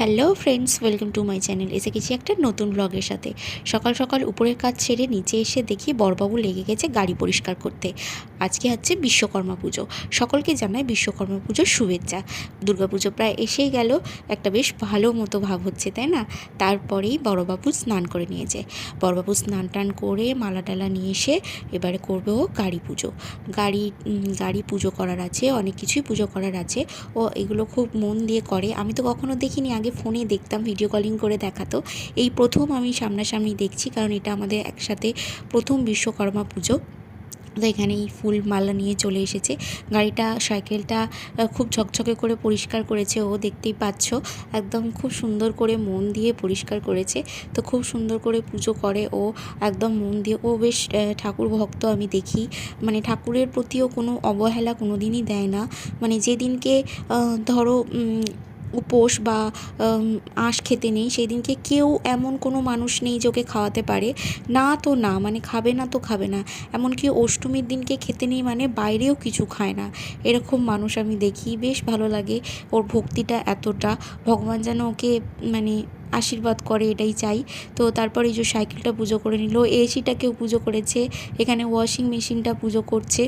Hello friends welcome to my channel এসে গেছি একটা নতুন ব্লগের সাথে। সকাল সকাল উপরের কাজ ছেড়ে নিচে এসে দেখি বড়বাবু লেগে গেছে গাড়ি পরিষ্কার করতে। আজকে হচ্ছে বিশ্বকর্মা পুজো। সকলকে জানাই বিশ্বকর্মা পুজোর শুভেচ্ছা। দুর্গাপুজো প্রায় এসেই গেল, একটা বেশ ভালো মতো ভাব হচ্ছে, তাই না? তারপরেই বড়বাবু স্নান করে নিয়েছে বড়বাবু স্নান টান করে মালা টালা নিয়ে এসে এবারে করবে ও গাড়ি পুজো। গাড়ি গাড়ি পুজো করার আছে, অনেক কিছুই পুজো করার আছে। ও এগুলো খুব মন দিয়ে করে। আমি তো কখনো দেখিনি, আগে ফোনে দেখতাম, ভিডিও কলিং করে দেখাতো। এই প্রথম আমি সামনাসামনি দেখছি, কারণ এটা আমাদের একসাথে প্রথম বিশ্বকর্মা পুজো। তো এখানে এই ফুল মালা নিয়ে চলে এসেছে। গাড়িটা, সাইকেলটা খুব ঝকঝকে করে পরিষ্কার করেছে ও, দেখতেই পাচ্ছ। একদম খুব সুন্দর করে মন দিয়ে পরিষ্কার করেছে। তো খুব সুন্দর করে পুজো করে ও, একদম মন দিয়ে। ও বেশ ঠাকুর ভক্ত আমি দেখি। মানে ঠাকুরের প্রতিও কোনো অবহেলা কোনো দিনই দেয় না। মানে যেদিনকে ধরো উপোস বা আঁশ খেতে নেই সেই দিনকে কেউ এমন কোনো মানুষ নেই যে ওকে খাওয়াতে পারে। না তো না মানে খাবে না তো খাবে না। এমনকি অষ্টমীর দিনকে খেতে নেই মানে বাইরেও কিছু খায় না। এরকম মানুষ আমি দেখি, বেশ ভালো লাগে ওর ভক্তিটা এতটা। ভগবান যেন ওকে মানে আশীর্বাদ করে, এটাই চাই। তো তারপরে এই যে সাইকেলটা পুজো করে নিল এসিটাকেও পুজো করেছে, এখানে ওয়াশিং মেশিনটা পুজো করছে।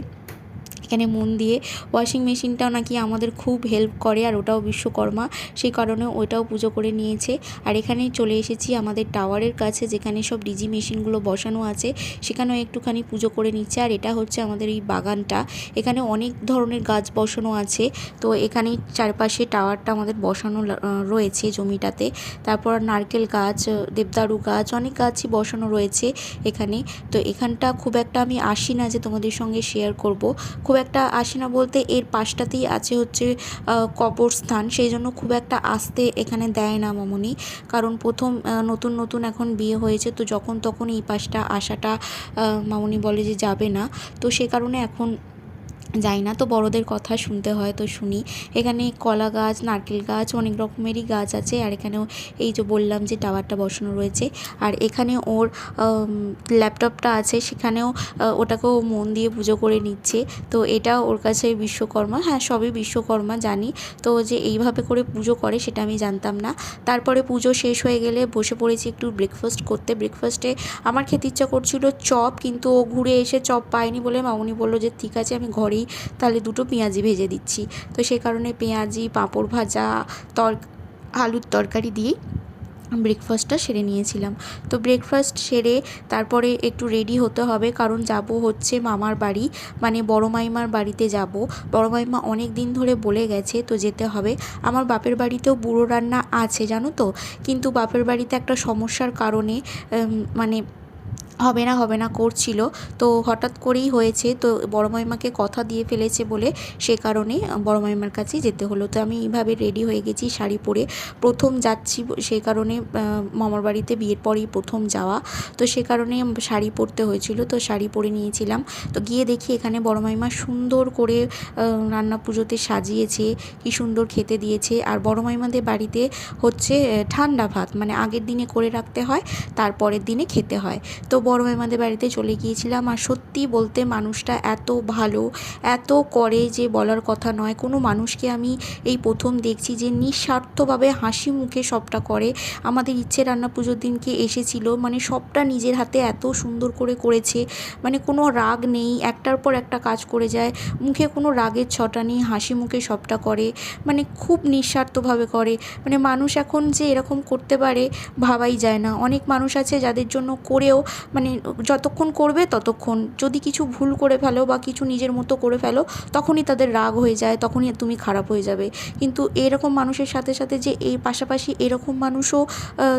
এখানে মন দিয়ে ওয়াশিং মেশিনটাও নাকি আমাদের খুব হেল্প করে আর ওটাও বিশ্বকর্মা। সেই কারণে ওটাও পুজো করে নিয়েছে। আর এখানে চলে এসেছি আমাদের টাওয়ারের কাছে যেখানে সব ডিজি মেশিনগুলো বসানো আছে। সেখানেও একটুখানি পুজো করে নিচ্ছে। আর এটা হচ্ছে আমাদের এই বাগানটা। এখানে অনেক ধরনের গাছ বসানো আছে। তো এখানে চারপাশে টাওয়ারটা আমাদের বসানো রয়েছে জমিটাতে। তারপর নারকেল গাছ, দেবদারু গাছ, অনেক গাছই বসানো রয়েছে এখানে। তো এখানটা খুব একটা আমি আসি না যে তোমাদের সঙ্গে শেয়ার করব। খুব একটা আসে না বলতে, এর পাশটাতেই আছে হচ্ছে কবরস্থান। সেই জন্য খুব একটা আসতে এখানে দেয় না মামনি। কারণ প্রথম নতুন নতুন এখন বিয়ে হয়েছে। তো যখন তখন এই পাশটা আসাটা মামনি বলে যে যাবে না। তো সে কারণে এখন যাই না, তো বড়দের কথা শুনতে হয় তো শুনি। এখানে কলা গাছ, নারকেল গাছ, অনেক রকমেরই গাছ আছে। আর এখানেও এই যে বললাম যে টাওয়ারটা বসানো রয়েছে। আর এখানে ওর ল্যাপটপটা আছে, সেখানেও ওটাকেও মন দিয়ে পুজো করে নিচ্ছে। তো এটা ওর কাছে বিশ্বকর্মা। হ্যাঁ সবই বিশ্বকর্মা, জানি। তো যে এইভাবে করে পুজো করে, সেটা আমি জানতাম না। তারপরে পুজো শেষ হয়ে গেলে বসে পড়েছি একটু ব্রেকফাস্ট করতে। ব্রেকফাস্টে আমার খেতে ইচ্ছা করছিল চপ, কিন্তু ও ঘুরে এসে চপ পায়নি বলে মামুনি বলল যে, ঠিক আছে, আমি ঘরেই তাহলে দুটো পেঁয়াজি ভেজে দিচ্ছি। তো সেই কারণে পেঁয়াজি, পাঁপড় ভাজা, তর, আলুর তরকারি দিয়েই ব্রেকফাস্টটা সেরে নিয়েছিলাম। তো ব্রেকফাস্ট সেরে তারপরে একটু রেডি হতে হবে, কারণ যাব হচ্ছে মামার বাড়ি মানে বড় মাইমার বাড়িতে যাব। বড় মাইমা অনেক দিন ধরে বলে গেছে, তো যেতে হবে। আমার বাপের বাড়িতেও বুড়ো রান্না আছে, জানো তো? কিন্তু বাপের বাড়িতে একটা সমস্যার কারণে মানে হবে না হবে না করছিল। তো হঠাৎ করেই হয়েছে, তো বড় মাইমাকে কথা দিয়ে ফেলেছে বলে সে কারণে বড় মাইমার কাছেই যেতে হলো। তো আমি এইভাবে রেডি হয়ে গেছি শাড়ি পরে। প্রথম যাচ্ছি সে কারণে মামার বাড়িতে বিয়ের পরেই প্রথম যাওয়া। তো সে কারণে শাড়ি পরতে হয়েছিল, তো শাড়ি পরে নিয়েছিলাম। তো গিয়ে দেখি এখানে বড় মাইমা সুন্দর করে রান্না পুজোতে সাজিয়েছে, কি সুন্দর খেতে দিয়েছে। আর বড় মাইমাদের বাড়িতে হচ্ছে ঠান্ডা ভাত মানে আগের দিনে করে রাখতে হয়, তারপরের দিনে খেতে হয়। তো বড় মাইমাদের বাড়িতে চলে গিয়েছিলাম। আর সত্যি বলতে মানুষটা এত ভালো, এত করে যে বলার কথা নয়। কোনো মানুষকে আমি এই প্রথম দেখছি যে নিঃস্বার্থভাবে হাসি মুখে সবটা করে। আমাদের ইচ্ছে রান্না পুজোর দিনকে এসেছিল। মানে সবটা নিজের হাতে এত সুন্দর করে করেছে। মানে কোনো রাগ নেই, একটার পর একটা কাজ করে যায়। মুখে কোনো রাগের ছটা নেই, হাসি মুখে সবটা করে। মানে খুব নিঃস্বার্থভাবে করে। মানে মানুষ এখন যে এরকম করতে পারে ভাবাই যায় না। অনেক মানুষ আছে যাদের জন্য করেও মানে যতক্ষণ করবে ততক্ষণ। যদি কিছু ভুল করে ফেলো বা কিছু নিজের মতো করে ফেলো, তখনই তাদের রাগ হয়ে যায়, তখনই তুমি খারাপ হয়ে যাবে। কিন্তু এরকম মানুষের সাথে সাথে যে এই পাশাপাশি এরকম মানুষও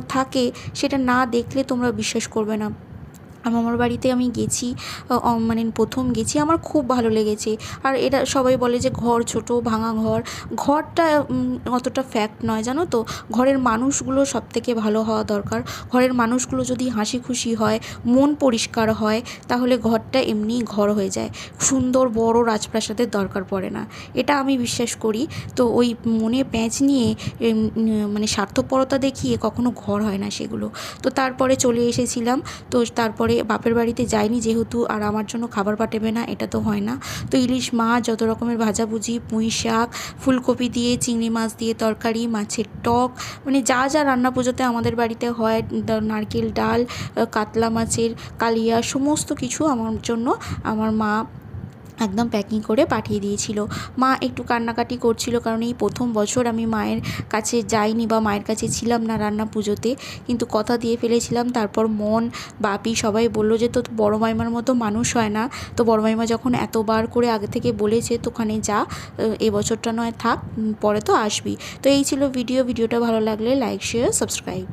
থাকে, সেটা না দেখলে তোমরা বিশ্বাস করবে না। মামার বাড়িতে আমি গেছি মানে প্রথম গেছি, আমার খুব ভালো লেগেছে। আর এটা সবাই বলে যে ঘর ছোট, ভাঙা ঘর। ঘরটা অতটা ফ্যাক্ট নয়, জানো তো? ঘরের মানুষগুলো সব থেকে ভালো হওয়া দরকার। ঘরের মানুষগুলো যদি হাসি খুশি হয়, মন পরিষ্কার হয়, তাহলে ঘরটা এমনিই ঘর হয়ে যায়। সুন্দর বড় রাজপ্রাসাদের দরকার পড়ে না। এটা আমি বিশ্বাস করি। তো ওই মনে প্যাঁচ নিয়ে মানে স্বার্থপরতা দেখিয়ে কখনো ঘর হয় না সেগুলো। তো তারপরে চলে এসেছিলাম। তো তারপরে ঘরে বাপের বাড়িতে যাইনি যেহেতু আর আমার জন্য খাবার পাঠাবে না, এটা তো হয় না। তো ইলিশ মাছ, যত রকমের ভাজাভুজি, পুঁই শাক, ফুলকপি দিয়ে, চিংড়ি মাছ দিয়ে তরকারি, মাছের টক মানে যা যা রান্না পুজোতে আমাদের বাড়িতে হয় নারকেল ডাল কাতলা মাছের, কালিয়া, সমস্ত কিছু আমার জন্য আমার মা একদম প্যাকিং করে পাঠিয়ে দিয়েছিল। মা একটু কান্নাকাটি করছিল কারণ এই প্রথম বছর আমি মায়ের কাছে যাইনি বা মায়ের কাছে ছিলাম না রান্না পুজোতে। কিন্তু কথা দিয়ে ফেলেছিলাম, তারপর মন, বাপি সবাই বলল যে তো বড় মাইমার মতো মানুষ হয় না। তো বড় মাইমা যখন এতবার করে আগে থেকে বলেছে, তো ওখানে যা, এ বছরটা নয়, থাক পরে তো আসবি। তো এই ছিল ভিডিও ভিডিওটা ভালো লাগলে লাইক শেয়ার সাবস্ক্রাইব